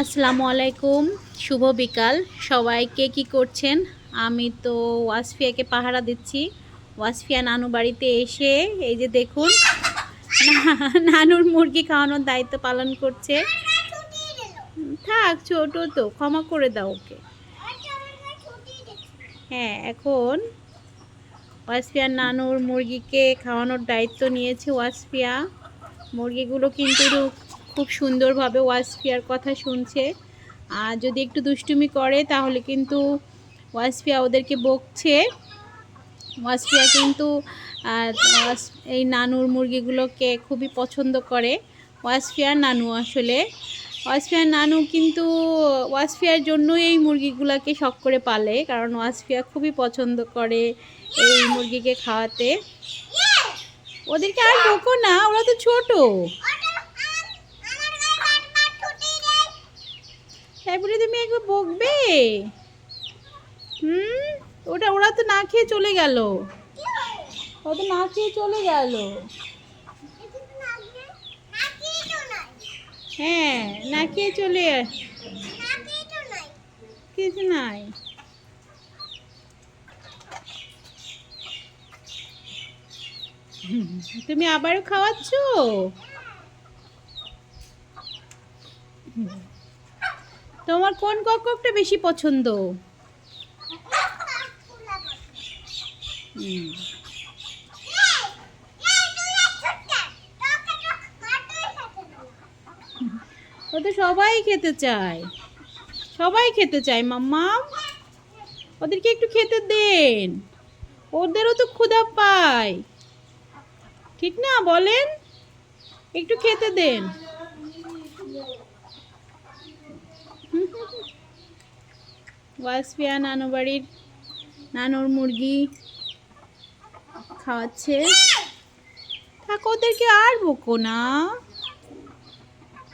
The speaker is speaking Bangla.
আসসালামু আলাইকুম, শুভ বিকাল। সবাই কে কী করছেন? আমি তো ওয়াসফিয়াকে পাহারা দিচ্ছি। ওয়াসফিয়া নানু বাড়িতে এসে, এই যে দেখুন নানুর মুরগি খাওয়ানোর দায়িত্ব পালন করছে। থাক, ছোট তো, ক্ষমা করে দাও ওকে। হ্যাঁ এখন ওয়াসফিয়ার নানুর মুরগিকে খাওয়ানোর দায়িত্ব নিয়েছে ওয়াসফিয়া। মুরগিগুলো কিন্তু খুব সুন্দরভাবে ওয়াসফিয়ার কথা শুনছে। আর যদি একটু দুষ্টুমি করে, তাহলে কিন্তু ওয়াসফিয়া ওদেরকে বকছে। ওয়াসফিয়া কিন্তু এই নানুর মুরগিগুলোকে খুবই পছন্দ করে। ওয়াসফিয়ার নানু আসলে। ওয়াসফিয়ার নানু কিন্তু ওয়াসফিয়ার জন্যই এই মুরগিগুলোকে শখ করে পালে। কারণ ওয়াসফিয়া খুবই পছন্দ করে এই মুরগিকে খাওয়াতে। ওদেরকে আর বকো না, ওরা তো ছোট। তারপরে বকবে? হুম? ওটা ওরা তো না খেয়ে চলে গেল। ওরা তো না খেয়ে চলে গেল। হ্যাঁ না খেয়ে চলে কিছু নাই। তুমি আবারও খাওয়াচ্ছ। তোমার কোন ককটা বেশি পছন্দ। ও তো সবাই খেতে চায়। সবাই খেতে চায় মাম্মা ওদেরকে একটু খেতে দেন। ওদেরও তো ক্ষুধা পায়। ঠিক না বলেন? একটু খেতে দেন। ওয়াসফিয়া নানু বাড়ির নানুর মুরগি খাওয়াচ্ছে। থাকো ওদেরকে আর বকো না।